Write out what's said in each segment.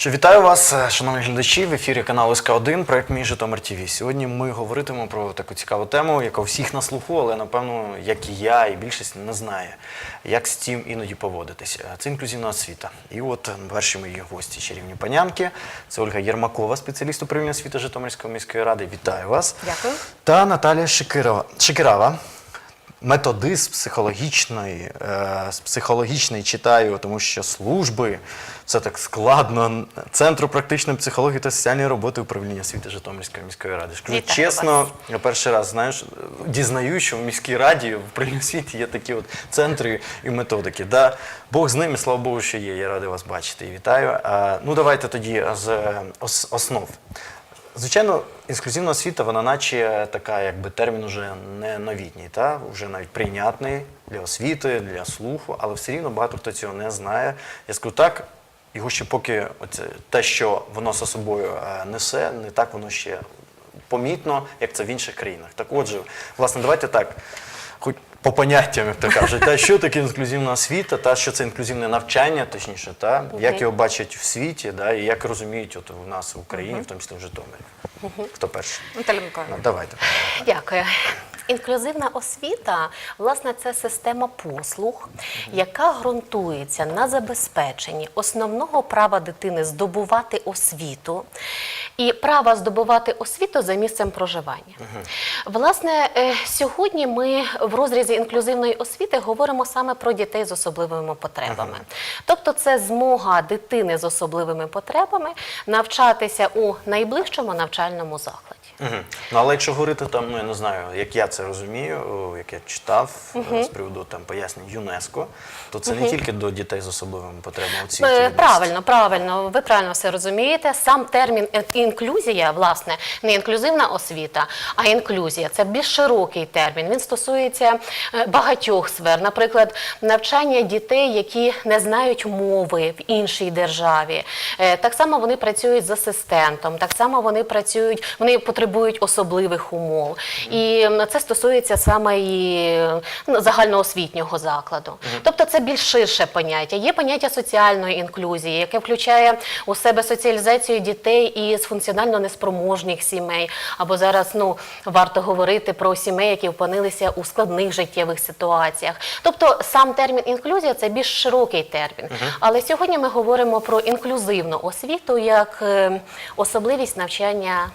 Що вітаю вас, е, шановні глядачі, в ефірі каналу СК1, проект Мій Житомир ТВ. Сьогодні ми говоритимемо про таку цікаву тему, яка всіх на слуху, але напевно, як і я, і більшість не знає, як з цим іноді поводитися. Це інклюзивна освіта. І от перші мої гості чарівні панянки. Це Ольга Єрмакова, спеціаліст управління освіти Житомирської міської ради. Вітаю вас. Дякую. Та Наталія Шикирова. Шикирава. Методист психологічної, е, з психологічної читаю, тому що служби все так складно. Центру практичної психології та соціальної роботи управління освіти Житомирської міської ради. Скажу Вітаю чесно, вас. я перший раз знаєш, дізнаю, що в міській раді в управлінні освіти є такі от центри і методики. Да, Бог з ними, слава Богу, що є. Я радий вас бачити і вітаю. А, ну давайте тоді з основ. Звичайно, інклюзивна освіта, вона наче така, якби термін уже не новітній, та? вже навіть прийнятний для освіти, для слуху, але все рівно багато хто цього не знає. Я скажу так, його ще поки оце, те, що воно за собою е, несе, не так воно ще помітно, як це в інших країнах. Так отже, власне, давайте так. Хоч по поняттям, як то кажуть, та що таке інклюзивна освіта, та що це інклюзивне навчання, точніше, та як його бачать в світі, да, і як розуміють от у нас в Україні, в тому числі в Житомирі. Хто перший? Наталя Миколаївна. Ну, давайте. Дякую. Інклюзивна освіта, власне, це система послуг, яка ґрунтується на забезпеченні основного права дитини здобувати освіту і права здобувати освіту за місцем проживання. Власне, е, сьогодні ми в розрізі інклюзивної освіти говоримо саме про дітей з особливими потребами. Тобто, це змога дитини з особливими потребами навчатися у найближчому навчальному закладі. Угу. Ну, але якщо говорити там, ну я не знаю, як я це розумію, як я читав е, з приводу там пояснень ЮНЕСКО, то це не тільки до дітей з особливими потребами цій Е. Правильно, правильно, ви правильно все розумієте. Сам термін інклюзія, власне, не інклюзивна освіта, а інклюзія це більш широкий термін. Він стосується е, багатьох сфер, наприклад, навчання дітей, які не знають мови в іншій державі. Так само вони працюють з асистентом, так само вони працюють, вони потребують особливих умов. І це стосується саме і ну, загальноосвітнього закладу. Тобто це більш ширше поняття. Є поняття соціальної інклюзії, яке включає у себе соціалізацію дітей із функціонально неспроможних сімей. Або зараз ну варто говорити про сімей, які опинилися у складних життєвих ситуаціях. Тобто сам термін інклюзія це більш широкий термін. Але сьогодні ми говоримо про інклюзивну освіту як е, особливість навчання.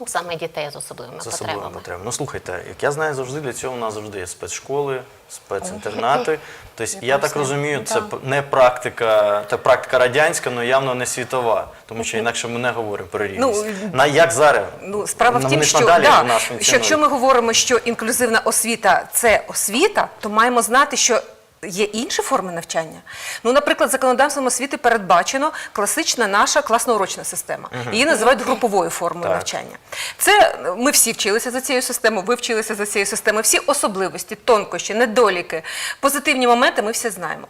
Ну, саме дітей з особливими З особливими потребами. потребами. Ну слухайте, як я знаю, завжди для цього у нас завжди є спецшколи, спецінтернати. Тобто, я так розумію, це п- не практика, це практика радянська, але явно не світова, тому що інакше ми не говоримо про рівність. Ну, На як зараз? Ну, справа в На- тім, ж що, надалі да, нас що якщо ми говоримо, що інклюзивна освіта це освіта, то маємо знати, що є інші форми навчання. Ну, наприклад, законодавством освіти передбачено класична наша класно-урочна система. Її називають груповою формою Так. навчання. Це ми всі вчилися за цією системою, ви вчилися за цією системою. Всі особливості, тонкощі, недоліки, позитивні моменти ми всі знаємо.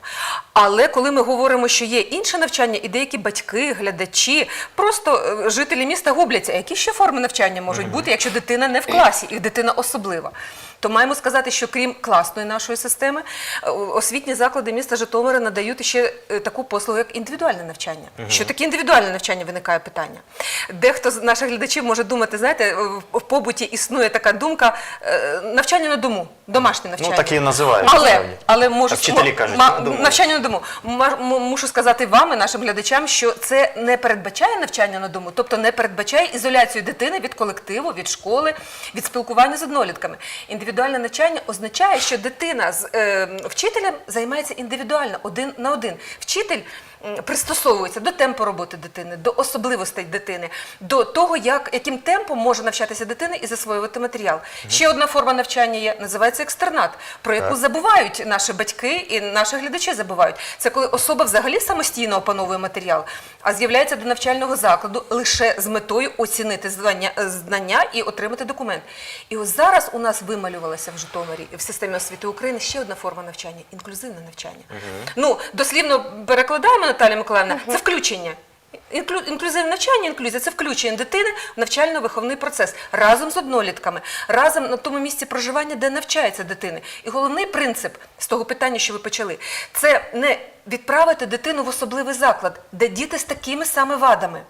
Але коли ми говоримо, що є інше навчання, і деякі батьки, глядачі, просто е, жителі міста губляться, а які ще форми навчання можуть бути, якщо дитина не в класі і дитина особлива. То маємо сказати, що крім класної нашої системи, е, освітні заклади міста Житомира надають ще е, таку послугу, як індивідуальне навчання. Що таке індивідуальне навчання? Виникає питання. Дехто з наших глядачів може думати, знаєте, в- побуті існує така думка е, навчання на дому, домашнє навчання. Ну, так і називають. Але, але можу вчителі кажуть, на дому. навчання на дому. Мушу сказати вам і нашим глядачам, що це не передбачає навчання на дому, тобто не передбачає ізоляцію дитини від колективу, від школи, від спілкування з однолітками. Індивідуальне навчання означає, що дитина з е, вчителем займається індивідуально, один на один. Вчитель пристосовується до темпу роботи дитини, до особливостей дитини, до того, як, яким темпом може навчатися дитина і засвоювати матеріал. Ще одна форма навчання є, називається екстернат, про яку Так. забувають наші батьки і наші глядачі забувають. Це коли особа взагалі самостійно опановує матеріал, а з'являється до навчального закладу лише з метою оцінити знання, знання і отримати документ. І ось зараз у нас вималювалася в Житомирі в системі освіти України ще одна форма навчання інклюзивне навчання. Ну, дослівно перекладаємо, Наталія Миколаївна, це включення. Інклю... Інклюзивне навчання, інклюзія це включення дитини в навчально-виховний процес разом з однолітками, разом на тому місці проживання, де навчається дитини. І головний принцип з того питання, що ви почали, це не відправити дитину в особливий заклад, де діти з такими саме вадами.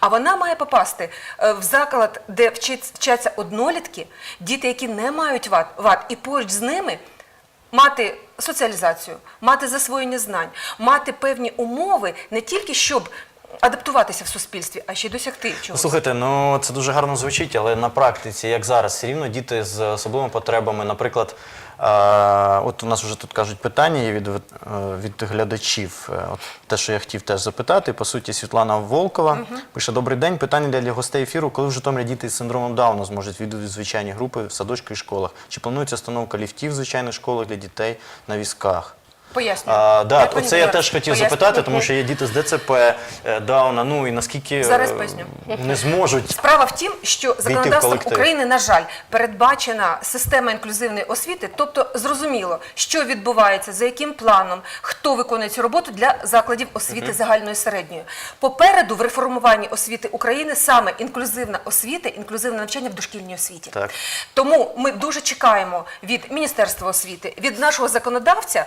А вона має попасти е, в заклад, де вчаться однолітки, діти, які не мають вад, вад, і поруч з ними мати соціалізацію, мати засвоєння знань, мати певні умови не тільки щоб адаптуватися в суспільстві, а ще й досягти Ну, чогось. Слухайте, ну це дуже гарно звучить, але на практиці, як зараз, все рівно діти з особливими потребами, наприклад, е, от у нас вже тут кажуть питання є від, е, від глядачів. Е, От те, що я хотів теж запитати. По суті, Світлана Волкова пише: Добрий день. Питання для гостей ефіру. Коли в Житомирі діти з синдромом Дауна зможуть відвідати звичайні групи в садочках і школах? Чи планується встановка ліфтів в звичайних школах для дітей на візках? Пояснюю. А, да, Як оце я теж хотів пояснюю. запитати, тому що є діти з ДЦП, е, Дауна, ну і наскільки е, Зараз поясню. не зможуть Справа в тім, що законодавством. України, на жаль, передбачена система інклюзивної освіти, тобто зрозуміло, що відбувається, за яким планом, хто виконує цю роботу для закладів освіти загальної середньої. Попереду в реформуванні освіти України саме інклюзивна освіта, інклюзивне навчання в дошкільній освіті. Так. Тому ми дуже чекаємо від Міністерства освіти, від нашого законодавця,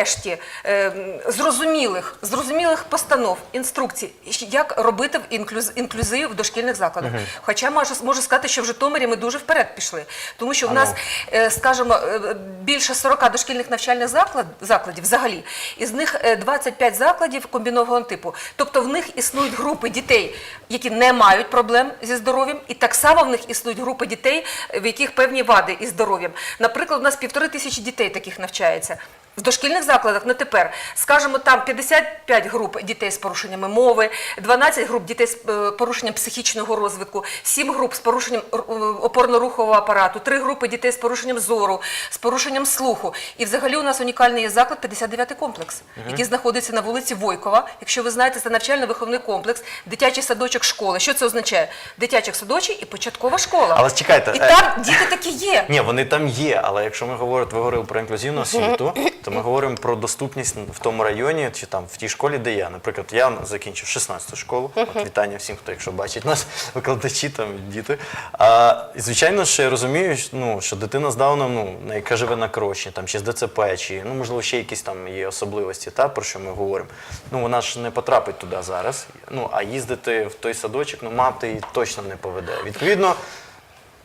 нарешті, е, зрозумілих, зрозумілих постанов, інструкцій, як робити в інклюз, інклюзив в дошкільних закладах. Хоча можу, можу сказати, що в Житомирі ми дуже вперед пішли, тому що в нас, е, скажімо, е, більше 40 дошкільних навчальних заклад, закладів взагалі, із них е, 25 закладів комбінованого типу. Тобто в них існують групи дітей, які не мають проблем зі здоров'ям, і так само в них існують групи дітей, в яких певні вади із здоров'ям. Наприклад, у нас півтори тисячі дітей таких навчається. В дошкільних закладах на тепер, скажімо, там 55 груп дітей з порушеннями мови, 12 груп дітей з е, порушенням психічного розвитку, 7 груп з порушенням е, опорно-рухового апарату, 3 групи дітей з порушенням зору, з порушенням слуху. І взагалі у нас унікальний заклад 59 комплекс, який знаходиться на вулиці Войкова. Якщо ви знаєте, це навчально-виховний комплекс, дитячий садочок школи. Що це означає? Дитячий садочок і початкова школа. Але чекайте, і е, там діти такі є. Ні, вони там є, але якщо ми говоримо, ви говорили про інклюзивну освіту, то ми говоримо про доступність в тому районі чи там в тій школі, де я. Наприклад, я закінчив 16-ту школу. От вітання всім, хто якщо бачить нас, викладачі там діти. А, і звичайно, що я розумію, що, ну, що дитина з Дауном, ну, яка живе на кроші, там чи з ДЦП, чи ну можливо ще якісь там є особливості, та про що ми говоримо. Ну вона ж не потрапить туди зараз. Ну а їздити в той садочок, ну мати її точно не поведе. Відповідно.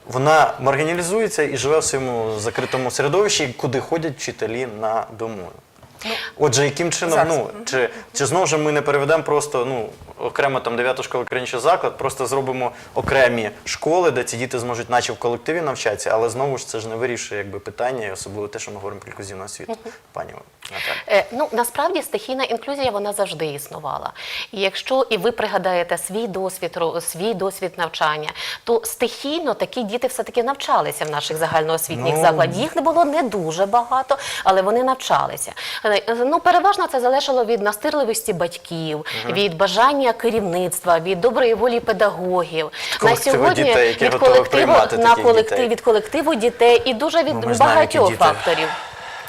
Вона маргіналізується і живе в своєму закритому середовищі, куди ходять вчителі на дому. Отже, яким чином, зараз. ну чи, чи знову ж ми не переведемо просто ну окремо там 9 школа країнчий заклад, просто зробимо окремі школи, де ці діти зможуть, наче в колективі навчатися, але знову ж це ж не вирішує якби питання, і особливо те, що ми говоримо про інклюзивну освіту. Пані Наталі. Е, Ну насправді стихійна інклюзія вона завжди існувала. І якщо і ви пригадаєте свій досвід, свій досвід навчання, то стихійно такі діти все-таки навчалися в наших загальноосвітніх Ну. закладах. Їх не було не дуже багато, але вони навчалися. Е, Ну переважно це залежало від настирливості батьків, від бажання керівництва, від доброї волі педагогів. колективу дітей, які від колективу на колектив від колективу дітей і дуже від Ну, знаємо, які багатьох діти. факторів.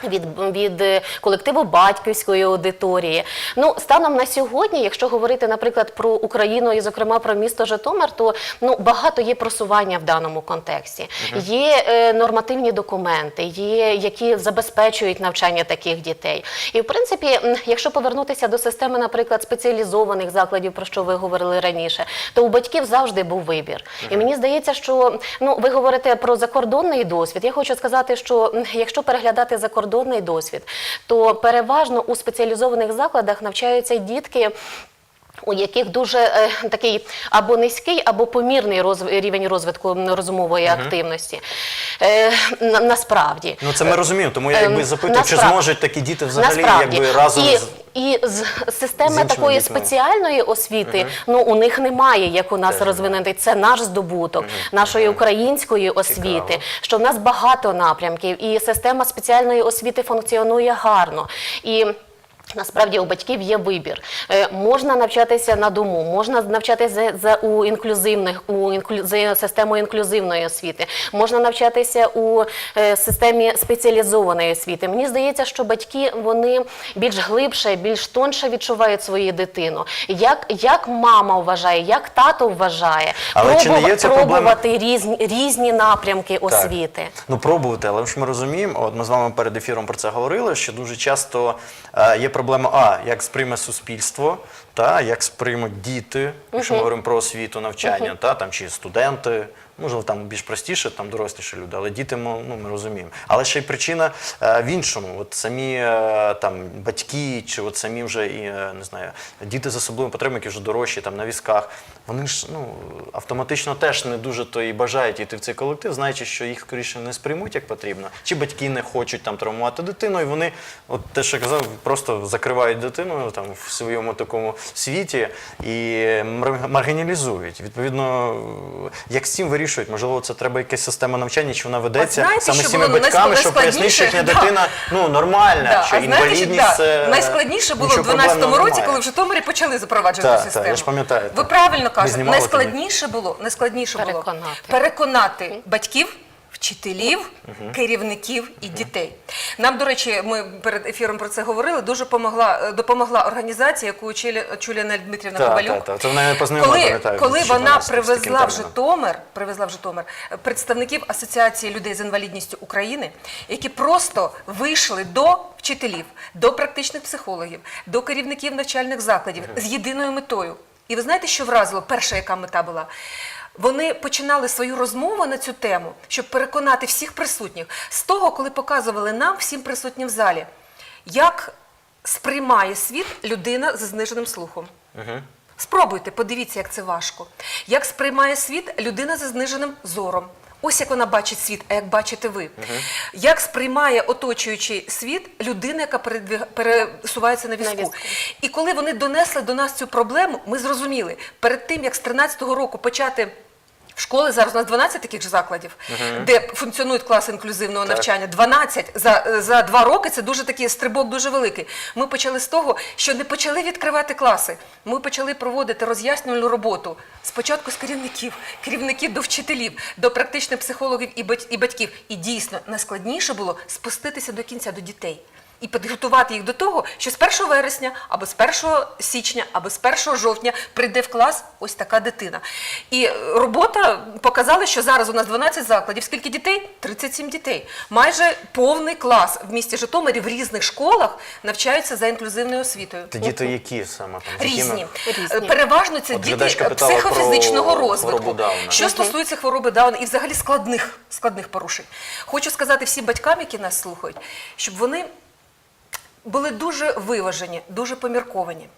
Від, від е, колективу батьківської аудиторії. Ну, станом на сьогодні, якщо говорити, наприклад, про Україну і, зокрема, про місто Житомир, то ну багато є просування в даному контексті. Є е, нормативні документи, є які забезпечують навчання таких дітей. І в принципі, якщо повернутися до системи, наприклад, спеціалізованих закладів, про що ви говорили раніше, то у батьків завжди був вибір. І мені здається, що ну ви говорите про закордонний досвід. Я хочу сказати, що якщо переглядати закордонний досвід, то переважно у спеціалізованих закладах навчаються дітки. У яких дуже е, такий або низький, або помірний розв... рівень розвитку розумової активності. Е, на, насправді. Ну це ми розуміємо, тому я якби Ем, запитую, чи зможуть такі діти взагалі Насправді. якби разом і, з і з системи такої дітьми. спеціальної освіти, ну у них немає, як у нас розвинений. Це наш здобуток нашої української освіти. Цікаво. Що в нас багато напрямків, і система спеціальної освіти функціонує гарно. І Насправді у батьків є вибір. Е, можна навчатися на дому, можна навчатися за, у інклюзивних у інклю, за системою інклюзивної освіти, можна навчатися у е, системі спеціалізованої освіти. Мені здається, що батьки вони більш глибше, більш тонше відчувають свою дитину. Як, як мама вважає, як тато вважає, Але чи не є ця проблема- пробувати різні, різні напрямки освіти. Ну, пробувати, але ж ми розуміємо, от ми з вами перед ефіром про це говорили, що дуже часто е, є проблема, а як сприйме суспільство, та як сприймуть діти, якщо ми говоримо про освіту, навчання, та там чи студенти. Можливо, там більш простіше, там доросліші люди, але діти ну, ми розуміємо. Але ще й причина е, в іншому. От самі е, там батьки, чи от самі вже е, не знаю, діти з особливими потребами, які вже дорожчі, там на візках, вони ж ну автоматично теж не дуже то і бажають йти в цей колектив, знаючи, що їх скоріше не сприймуть як потрібно, чи батьки не хочуть там травмувати дитину, і вони, от те, що я казав, просто закривають дитину там в своєму такому світі і маргіналізують. Відповідно, як з цим вирішують? Можливо, це треба якась система навчання, чи вона ведеться знаєте, саме що з цими було батьками, щоб пояснити, що їхня дитина ну нормальна, Да, що а знаєте, що, да, це найскладніше було в нічого 12-му році, коли в Житомирі почали запроваджувати та, систему. Та, я ж пам'ятаю, Ви правильно кажете, найскладніше було, найскладніше було Переконати. переконати батьків. Вчителів, керівників і дітей. Нам, до речі, ми перед ефіром про це говорили. Дуже помогла, е, допомогла організація, яку очолює Дмитрівна Ковалюк. так, так. Це вона мене познайомила, коли, пам'ятаю, коли вона привезла в. Житомир, привезла в Житомир е, представників Асоціації людей з інвалідністю України, які просто вийшли до вчителів, до практичних психологів, до керівників навчальних закладів з єдиною метою. І ви знаєте, що вразило? Перша, яка мета була? Вони починали свою розмову на цю тему, щоб переконати всіх присутніх з того, коли показували нам, всім присутнім в залі, як сприймає світ людина з зниженим слухом. Спробуйте, подивіться, як це важко. Як сприймає світ людина зі зниженим зором. Ось як вона бачить світ, а як бачите ви. Як сприймає оточуючий світ людина, яка передвіг- пересувається на візку. візку. І коли вони донесли до нас цю проблему, ми зрозуміли, перед тим, як з 13-го року почати. В школи зараз у нас 12 таких же закладів, де функціонують класи інклюзивного навчання. 12 за, за два роки це дуже такий стрибок дуже великий. Ми почали з того, що не почали відкривати класи. Ми почали проводити роз'яснювальну роботу спочатку з керівників, керівників до вчителів, до практичних психологів і бать- і батьків. І дійсно найскладніше було спуститися до кінця до дітей. І підготувати їх до того, що з 1 вересня, або з 1 січня, або з 1 жовтня прийде в клас ось така дитина. І робота показала, що зараз у нас 12 закладів. Скільки дітей? 37 дітей. Майже повний клас в місті Житомирі в різних школах навчаються за інклюзивною освітою. Та діти які саме там? Різні. Різні. Переважно це От діти психофізичного розвитку. Що стосується хвороби Дауна і взагалі складних, складних порушень. Хочу сказати всім батькам, які нас слухають, щоб вони були дуже виважені, дуже помірковані.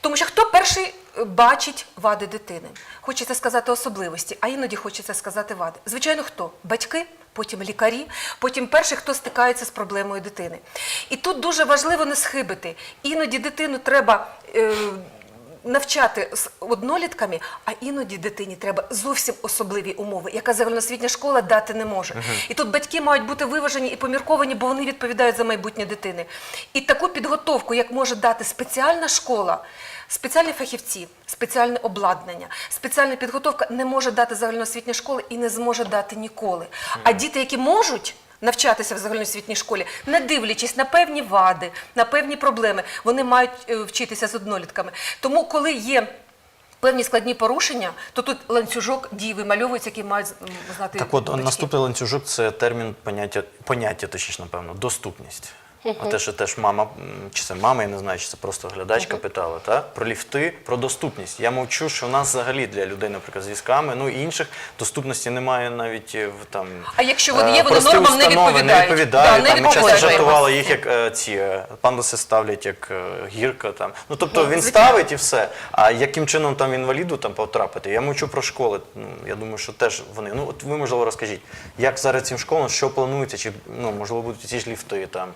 Тому що хто перший е, бачить вади дитини? Хочеться сказати особливості, а іноді хочеться сказати вади. Звичайно, хто? Батьки, потім лікарі, потім перші, хто стикається з проблемою дитини. І тут дуже важливо не схибити. Іноді дитину треба. Е, навчати з однолітками, а іноді дитині треба зовсім особливі умови, яка загальноосвітня школа дати не може. І тут батьки мають бути виважені і помірковані, бо вони відповідають за майбутнє дитини. І таку підготовку, як може дати спеціальна школа, спеціальні фахівці, спеціальне обладнання, спеціальна підготовка не може дати загальноосвітня школа і не зможе дати ніколи. А діти, які можуть навчатися в загальноосвітній школі, не дивлячись на певні вади, на певні проблеми, вони мають е, вчитися з однолітками. Тому, коли є певні складні порушення, то тут ланцюжок дій вимальовується, який мають знати. Так от батьки. наступний ланцюжок це термін поняття, поняття точніше, напевно, доступність. А те, що теж мама, чи це мама, я не знаю, чи це просто глядачка питала, та? про ліфти, про доступність. Я мовчу, що в нас взагалі для людей, наприклад, з візками, ну і інших доступності немає навіть е, в там. А якщо вони є, е, вони нормам не відповідають. Не відповідають. Да, не там, ми часто жартували їх, як е, ці пандуси ставлять як гірка. Там. Ну тобто він звичайно. ставить і все. А яким чином там інваліду там потрапити? Я мовчу про школи. Ну, я думаю, що теж вони. Ну от ви можливо розкажіть, як зараз цим школам, що планується, чи ну можливо будуть ці ж ліфти, там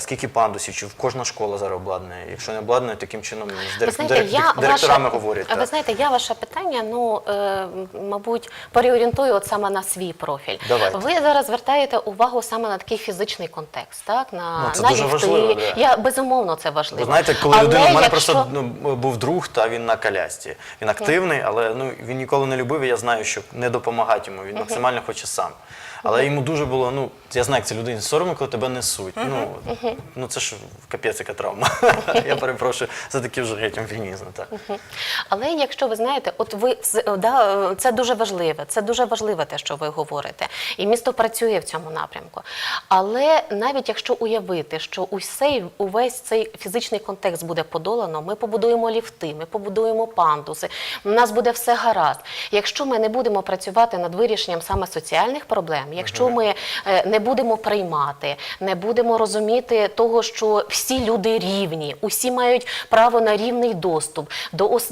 скільки пандусів, чи кожна школа зараз обладнана? Якщо не обладнана, таким чином з Ви дирек- знаєте, я директорами ваше, говорять. Ви так. знаєте, я ваше питання, ну е, мабуть, переорієнтую от саме на свій профіль. Давайте. Ви зараз звертаєте увагу саме на такий фізичний контекст, так на, Ну, це на дуже важливо, да. Я безумовно це важливо. Ви знаєте, коли Але людина, у мене якщо... просто ну, був друг, та він на колясці. Він активний, але ну він ніколи не любив. і Я знаю, що не допомагати йому. Він максимально хоче сам. Але йому дуже було, ну, я знаю, як це людині соромно, коли тебе несуть. Ну, ну це ж капець, яка травма. Я перепрошую, це такий вже геть амфінізм. Так. Але якщо ви знаєте, от ви да, це дуже важливе, це дуже важливе те, що ви говорите, і місто працює в цьому напрямку. Але навіть якщо уявити, що усей, увесь цей фізичний контекст буде подолано, ми побудуємо ліфти, ми побудуємо пандуси, у нас буде все гаразд. Якщо ми не будемо працювати над вирішенням саме соціальних проблем, якщо ми е, не будемо приймати, не будемо розуміти того, що всі люди рівні, усі мають право на рівний доступ до ос-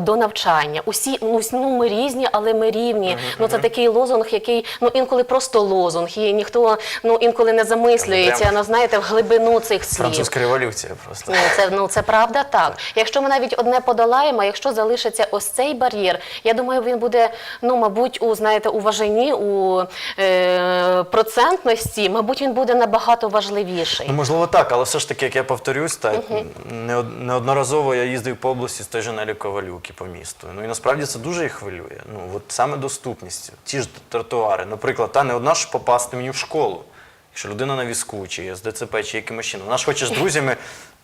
до навчання. Усі ну, ну ми різні, але ми рівні. Ну це такий лозунг, який ну інколи просто лозунг, і ніхто ну інколи не замислюється. Ну знаєте, в глибину цих слів. Французька революція просто. Ну, це, ну, це правда так. Якщо ми навіть одне подолаємо, якщо залишиться ось цей бар'єр, я думаю, він буде, ну, мабуть, у, знаєте, у важині, у е, процентності, мабуть, він буде набагато важливіший. Ну, можливо, так, але все ж таки, як я повторюсь, так неод- неодноразово я їздив по області з теж Нелі Ковалюк по місту. Ну і насправді це дуже їх хвилює. Ну от саме доступність, ті ж тротуари. Наприклад, та не одна ж попасти мені в школу. Якщо людина на візку, чи з ДЦП, чи якимось чином. Вона ж хоче з друзями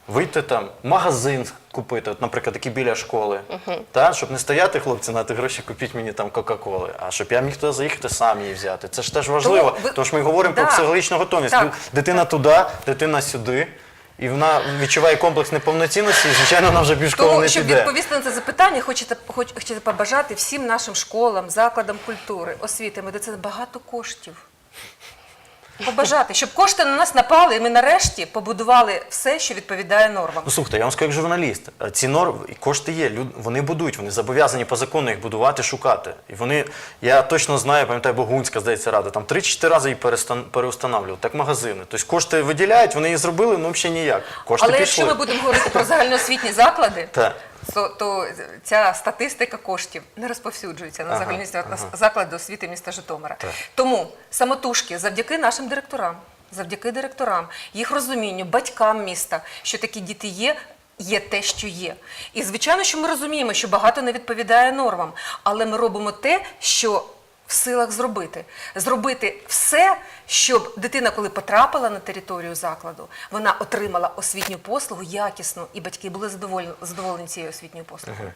вийти там, магазин купити, от, наприклад, який біля школи. Та, щоб не стояти, хлопці, на ті гроші купіть мені там Кока-Коли, а щоб я міг туди заїхати сам її взяти. Це ж теж важливо. Тому ви- що ми говоримо про психологічну готовність. Так. Дитина туди, дитина сюди. І вона відчуває комплекс неповноцінності, і, звичайно, вона вже більш школу Тому, не щоб піде. відповісти на це запитання, хочете, хоч- хочете побажати всім нашим школам, закладам культури, освіти, медицини багато коштів. Побажати, щоб кошти на нас напали, і ми нарешті побудували все, що відповідає нормам. Ну слухайте, я вам скажу як журналіст. е, Ці норми і кошти є. люд- вони будують, вони зобов'язані по закону їх будувати, шукати. І вони, я точно знаю, пам'ятаю, Богунська, здається, рада, там 3-4 рази її перестан- переустанавлювали. Так магазини. Тобто кошти виділяють, вони її зробили, ну взагалі ніяк. Кошти Але пішли. якщо ми будемо говорити про загальноосвітні заклади, Так. То, то ця статистика коштів не розповсюджується на Ага, загальноосвітні ага. заклади освіти міста Житомира. Так. Тому самотужки, завдяки нашим директорам, завдяки директорам, їх розумінню, батькам міста, що такі діти є. Є те, що є. І звичайно, що ми розуміємо, що багато не відповідає нормам, але ми робимо те, що в силах зробити. Зробити все, щоб дитина, коли потрапила на територію закладу, вона отримала освітню послугу якісну, і батьки були задоволені, задоволені цією освітньою послугою.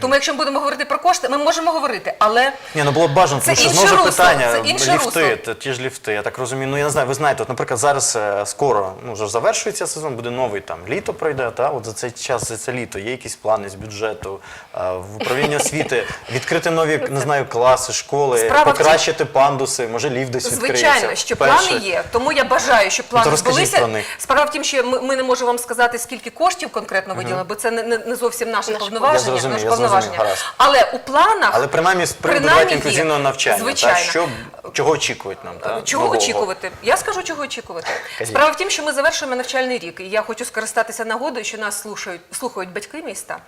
Тому, якщо ми будемо говорити про кошти, ми можемо говорити, але Ні, ну було б бажано, Це тому що знову ж питання, це інше ліфти, русло. ті ж ліфти, я так розумію. Ну я не знаю, ви знаєте, от, наприклад, зараз е, скоро ну, вже завершується сезон, буде новий там літо пройде. Та от за цей час, за це літо, є якісь плани з бюджету е, в управлінні освіти, відкрити нові не знаю, класи, школи, Справа покращити пандуси, може ліфт десь відкриється. Звичайно, що вперше. плани є. Тому я бажаю, щоб плани Ну, збулися. про них. Справа в тім, що ми, ми не можемо вам сказати, скільки коштів конкретно виділили, бо це не, не, не зовсім наше Наш- повноваження. Я зрозумів, наше я повноваження. гаразд. Але у планах Але принаймні з приводу Принаймні давайте є. інклюзивного навчання, Звичайно. Та, що, чого очікують нам? Та, Чого нового? очікувати? Я скажу, чого очікувати. Справа в тім, що ми завершуємо навчальний рік, і я хочу скористатися нагодою, що нас слухають, слухають батьки міста.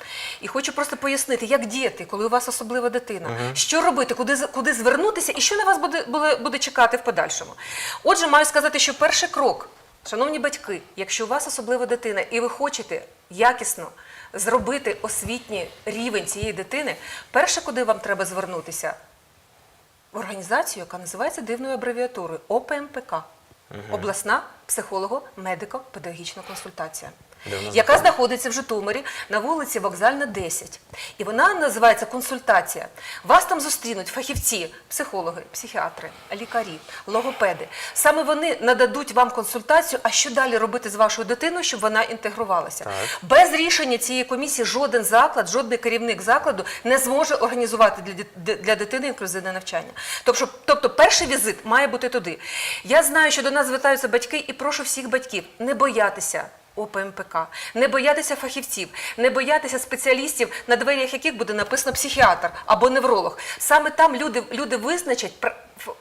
І хочу просто пояснити, як діяти, коли у вас особлива дитина, що робити, куди, з- куди звернутися і що на вас буде, буде, буде чекати в подальшому. Отже, маю сказати, що перший крок, шановні батьки, якщо у вас особлива дитина і ви хочете якісно зробити освітній рівень цієї дитини, перше, куди вам треба звернутися, в організацію, яка називається дивною абревіатурою ОПМПК. Обласна психолого-медико-педагогічна консультація, Дивно яка знаходиться в Житомирі на вулиці Вокзальна, 10. І вона називається консультація. Вас там зустрінуть фахівці, психологи, психіатри, лікарі, логопеди. Саме вони нададуть вам консультацію, а що далі робити з вашою дитиною, щоб вона інтегрувалася. Так. Без рішення цієї комісії жоден заклад, жодний керівник закладу не зможе організувати для, дитини інклюзивне навчання. Тобто, тобто перший візит має бути туди. Я знаю, що до нас звертаються батьки, і прошу всіх батьків не боятися. ОПМПК, не боятися фахівців, не боятися спеціалістів, на дверях яких буде написано психіатр або невролог. Саме там люди, люди визначать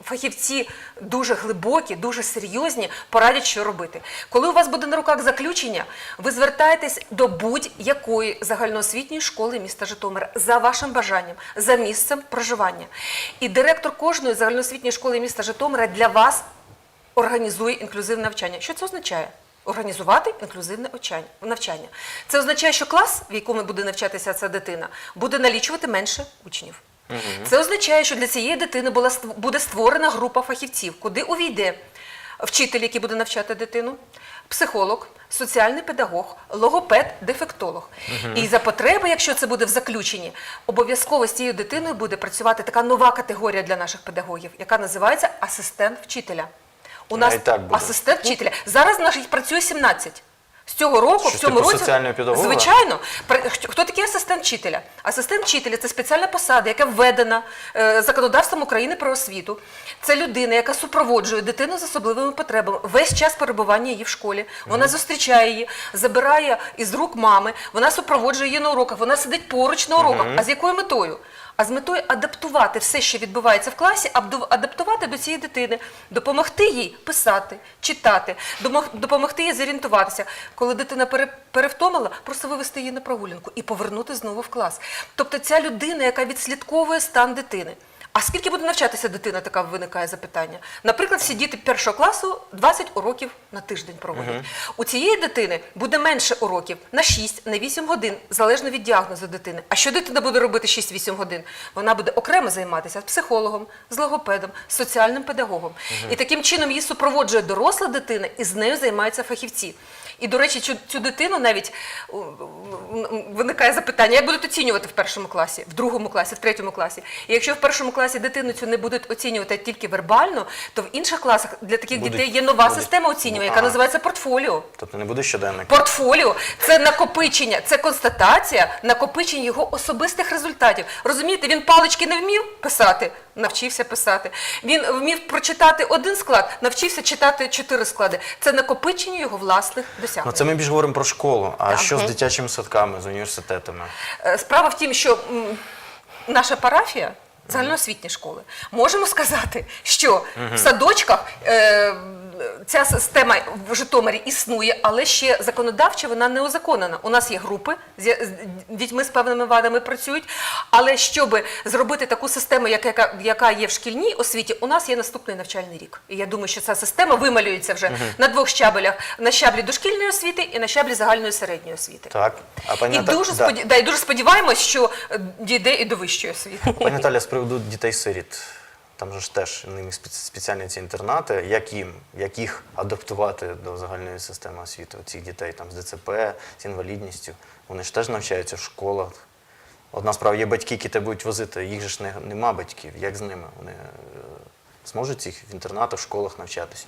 фахівці дуже глибокі, дуже серйозні, порадять, що робити. Коли у вас буде на руках заключення, ви звертаєтесь до будь-якої загальноосвітньої школи міста Житомира за вашим бажанням, за місцем проживання. І директор кожної загальноосвітньої школи міста Житомира для вас організує інклюзивне навчання. Що це означає? Організувати інклюзивне навчання. Це означає, що клас, в якому буде навчатися ця дитина, буде налічувати менше учнів. Це означає, що для цієї дитини була буде створена група фахівців, куди увійде вчитель, який буде навчати дитину, психолог, соціальний педагог, логопед, дефектолог. І за потреби, якщо це буде в заключенні, обов'язково з цією дитиною буде працювати така нова категорія для наших педагогів, яка називається асистент вчителя. У нас так буде. асистент вчителя. Зараз їх працює 17. З цього року, Щось в цьому типу році, соціального педагога? звичайно, хто такий асистент вчителя? Асистент вчителя це спеціальна посада, яка введена е, законодавством України про освіту. Це людина, яка супроводжує дитину з особливими потребами весь час перебування її в школі. Вона зустрічає її, забирає із рук мами, вона супроводжує її на уроках, вона сидить поруч на уроках. А з якою метою? А з метою адаптувати все, що відбувається в класі, адаптувати до цієї дитини, допомогти їй писати, читати, допомогти їй зорієнтуватися. Коли дитина пере- перевтомила, просто вивести її на прогулянку і повернути знову в клас. Тобто ця людина, яка відслідковує стан дитини. А скільки буде навчатися дитина, така виникає запитання. Наприклад, всі діти першого класу 20 уроків на тиждень проводять. У цієї дитини буде менше уроків на 6, на 8 годин, залежно від діагнозу дитини. А що дитина буде робити 6-8 годин? Вона буде окремо займатися з психологом, з логопедом, з соціальним педагогом. І таким чином її супроводжує доросла дитина, і з нею займаються фахівці. І, до речі, цю, цю дитину навіть виникає запитання, як будуть оцінювати в першому класі, в другому класі, в третьому класі. І якщо в першому класі дитину цю не будуть оцінювати тільки вербально, то в інших класах для таких Будуть- дітей є нова будуть. система оцінювання, яка Ага. називається портфоліо. Тобто не буде щоденник. Портфоліо це накопичення, це констатація накопичення його особистих результатів. Розумієте, він палички не вмів писати, навчився писати. Він вмів прочитати один склад, навчився читати чотири склади. Це накопичення його власних Ну досягнень. це ми більш говоримо про школу. А Так. що з дитячими садками, з університетами? Е, Справа в тім, що наша парафія. Загальноосвітні школи. Можемо сказати, що в садочках е, ця система в Житомирі існує, але ще законодавчо вона не узаконена. У нас є групи з, дітьми з певними вадами працюють. Але щоб зробити таку систему, як- яка, яка є в шкільній освіті, у нас є наступний навчальний рік. І я думаю, що ця система вималюється вже на двох щабелях: на щаблі дошкільної освіти і на щаблі загальної середньої освіти. Так. А пані І Ната- дуже, да. да, і дуже сподіваємось, що дійде і до вищої освіти. Пані Наталя, з приводу дітей-сиріт. Там же ж теж ними спе- спеціальні ці інтернати. Як їм, як їх адаптувати до загальної системи освіти? Цих дітей там з ДЦП, з інвалідністю. Вони ж теж навчаються в школах. Одна справа, є батьки, які тебе будуть возити, їх же ж не, нема батьків. Як з ними? Вони е, зможуть їх в інтернатах, в школах навчатися?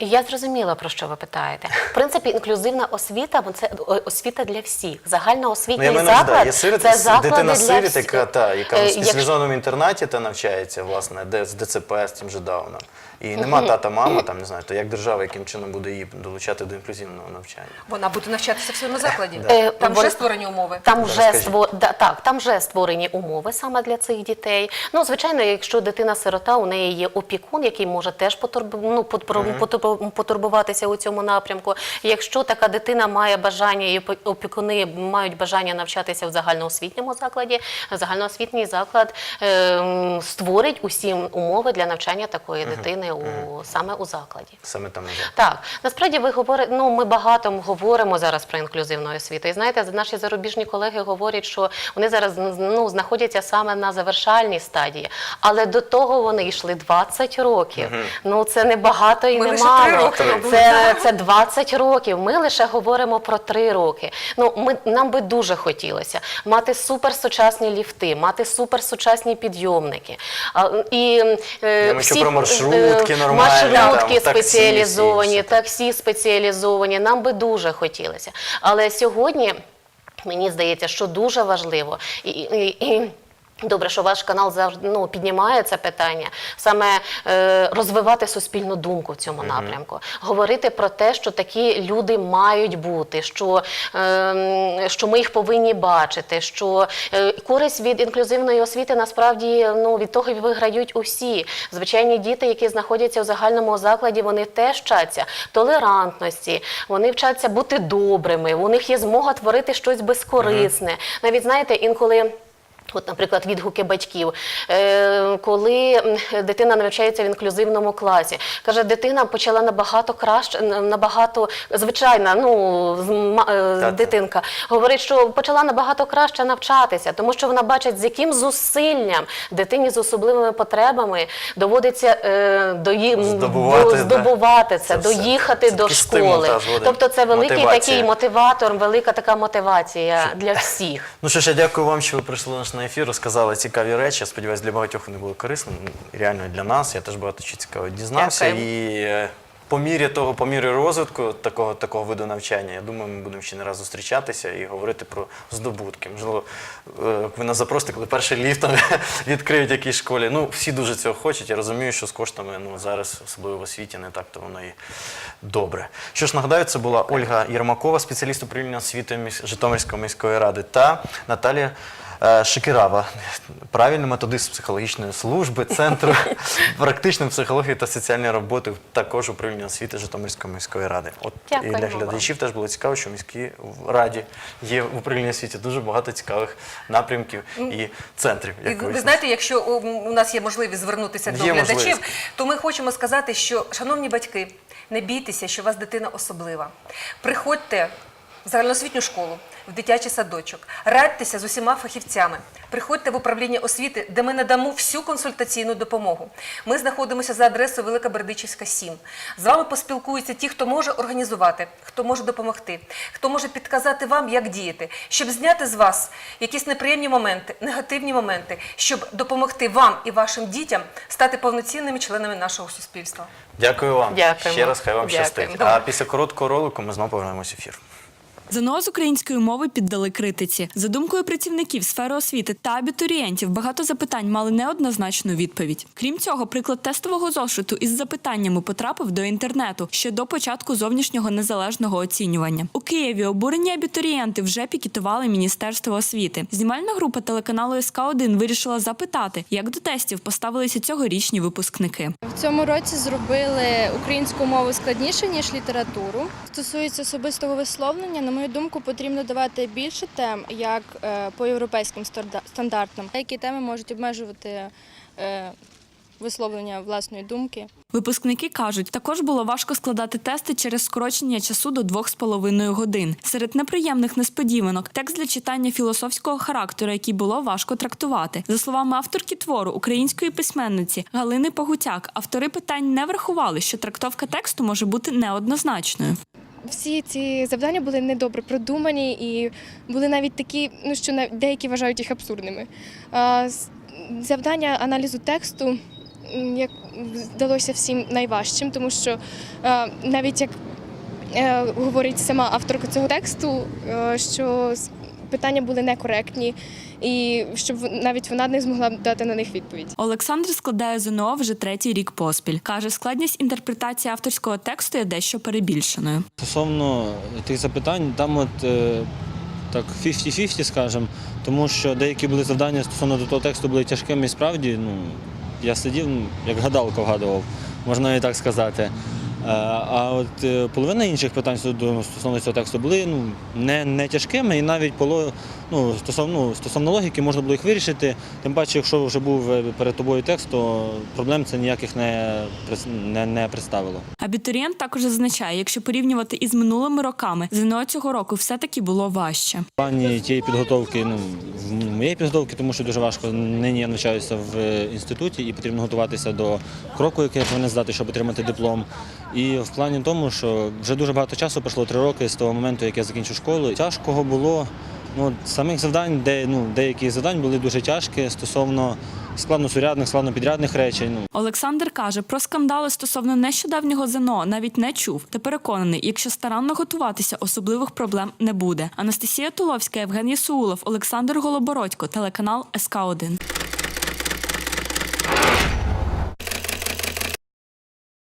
Я зрозуміла, про що ви питаєте. В принципі, інклюзивна освіта бо це освіта для всіх. Загальноосвітній Ну, заклад да, є сиріт, це заклади дитина для сиріт, всіх. яка, та, яка Е, в якщо- спеціалізованому інтернаті та навчається, власне, де з ДЦП, з тим же Дауном. І нема тата, мама, там не знаю, то як держава, яким чином буде її долучати до інклюзивного навчання? Вона буде навчатися в своєму закладі. Е, Там вже створені умови. Там вже скажіть. ство... да, так, там вже створені умови саме для цих дітей. Ну, звичайно, якщо дитина-сирота, у неї є опікун, який може теж потурб... ну, потурбуватися у цьому напрямку. Якщо така дитина має бажання, і опі- опікуни мають бажання навчатися в загальноосвітньому закладі, загальноосвітній заклад е, створить усі умови для навчання такої дитини у саме у закладі. Саме там. Так, насправді ви говорите, ну ми багато говоримо зараз про інклюзивну освіту. І знаєте, наші зарубіжні колеги говорять, що вони зараз ну, знаходяться саме на завершальній стадії. Але до того вони йшли 20 років. Ну це не багато і Ми не лише мало. три роки робимо. Це, це 20 років. Ми лише говоримо про 3 роки. Ну ми нам би дуже хотілося мати суперсучасні ліфти, мати суперсучасні підйомники. А, і, е, Думаю, що про маршрутки е, нормальні, маршрутки там, спеціалізовані, все. таксі спеціалізовані. Нам би дуже хотілося. Але сьогодні мені здається, що дуже важливо і. і, і Добре, що ваш канал завжди ну, піднімає це питання, саме е, розвивати суспільну думку в цьому напрямку, говорити про те, що такі люди мають бути, що, е, що ми їх повинні бачити, що е, користь від інклюзивної освіти насправді ну, від того виграють усі. Звичайні діти, які знаходяться в загальному закладі, вони теж вчаться толерантності, вони вчаться бути добрими, у них є змога творити щось безкорисне. Навіть знаєте, інколи. От, наприклад, відгуки батьків, е, коли дитина навчається в інклюзивному класі, каже, дитина почала набагато краще, набагато звичайна, ну з- е, дитинка говорить, що почала набагато краще навчатися, тому що вона бачить, з яким зусиллям дитині з особливими потребами доводиться е, Здобувати, до- да. здобувати це, Це доїхати Це до стимул, школи. та, тобто, це великий Мотивація. такий мотиватор, велика така мотивація для всіх. Ну що ж, я дякую вам, що ви прийшли нас на ефір, розказали цікаві речі. Я сподіваюся, для багатьох вони були корисними. Реально для нас. Я теж багато чого цікавого дізнався. І е, по мірі того, по мірі розвитку такого, такого виду навчання, я думаю, ми будемо ще не раз зустрічатися і говорити про здобутки. Можливо, е, ви нас запросите, коли перший ліфт там відкриють якійсь школі. Ну, всі дуже цього хочуть. Я розумію, що з коштами ну, зараз, особливо в освіті, не так то воно і добре. Що ж, нагадаю, це була Ольга Єрмакова, спеціаліст управління освіти Житомирської міської ради, та Наталія Шикірава, правильний методист психологічної служби, центру практичної психології та соціальної роботи, також управління освіти Житомирської міської ради. От і для глядачів теж було цікаво, що в міській раді є в управлінні освіті дуже багато цікавих напрямків і центрів. І ви знаєте, якщо у нас є можливість звернутися до глядачів, можливість. то ми хочемо сказати, що, шановні батьки, не бійтеся, що у вас дитина особлива. Приходьте в загальноосвітню школу, в дитячий садочок, радьтеся з усіма фахівцями, приходьте в управління освіти, де ми надамо всю консультаційну допомогу. Ми знаходимося за адресою Велика Бердичівська 7. З вами поспілкуються ті, хто може організувати, хто може допомогти, хто може підказати вам, як діяти, щоб зняти з вас якісь неприємні моменти, негативні моменти, щоб допомогти вам і вашим дітям стати повноцінними членами нашого суспільства. Дякую вам. Дякуємо. Ще раз хай вам Дякуємо. щастить. А після короткого ролику ми знову повернемось в ефір. ЗНО з української мови піддали критиці. За думкою працівників сфери освіти та абітурієнтів, багато запитань мали неоднозначну відповідь. Крім цього, приклад тестового зошиту із запитаннями потрапив до інтернету ще до початку зовнішнього незалежного оцінювання. У Києві обурені абітурієнти вже пікетували Міністерство освіти. Знімальна група телеканалу СК 1 вирішила запитати, як до тестів поставилися цьогорічні випускники. В цьому році зробили українську мову складніше ніж літературу. Стосується особистого висловлення, мою думку, потрібно давати більше тем, як е, по європейським стандартам. Деякі теми можуть обмежувати е, висловлення власної думки. Випускники кажуть, також було важко складати тести через скорочення часу до двох з половиною годин. Серед неприємних несподіванок текст для читання філософського характеру, який було важко трактувати. За словами авторки твору української письменниці Галини Погутяк, автори питань не врахували, що трактовка тексту може бути неоднозначною. Всі ці завдання були недобре продумані і були навіть такі, ну що деякі вважають їх абсурдними. Завдання аналізу тексту як здалося всім найважчим, тому що навіть як е, говорить сама авторка цього тексту, е, що питання були некоректні, і щоб навіть вона не змогла дати на них відповідь. Олександр складає ЗНО вже третій рік поспіль. каже, складність інтерпретації авторського тексту є дещо перебільшеною. Стосовно тих запитань, там от е, так 50-50, скажімо, тому що деякі були завдання стосовно до того тексту були тяжкими і справді, ну, я сидів, ну, як гадалка вгадував, можна і так сказати. Е, А от е, половина інших питань стосовно цього тексту були ну, не, не тяжкими і навіть поло, ну, стосовно, ну, стосовно логіки можна було їх вирішити. Тим паче, якщо вже був е, перед тобою текст, то проблем це ніяких не, не, не представило. Абітурієнт також зазначає, якщо порівнювати із минулими роками, ЗНО цього року все-таки було важче. В плані тієї підготовки, ну в моєї підготовки, тому що дуже важко. Нині я навчаюся в е, інституті і потрібно готуватися до кроку, який я повинен здати, щоб отримати диплом. І в плані тому, що вже дуже багато часу пройшло три роки з того моменту, як я закінчив школу. Тяжкого було ну, самих завдань, де ну деякі завдань були дуже тяжкі стосовно складносурядних, складнопідрядних речей. Ну Олександр каже, про скандали стосовно нещодавнього ЗНО навіть не чув та переконаний, якщо старанно готуватися, особливих проблем не буде. Анастасія Туловська, Євген Єсаулов, Олександр Голобородько, телеканал СК 1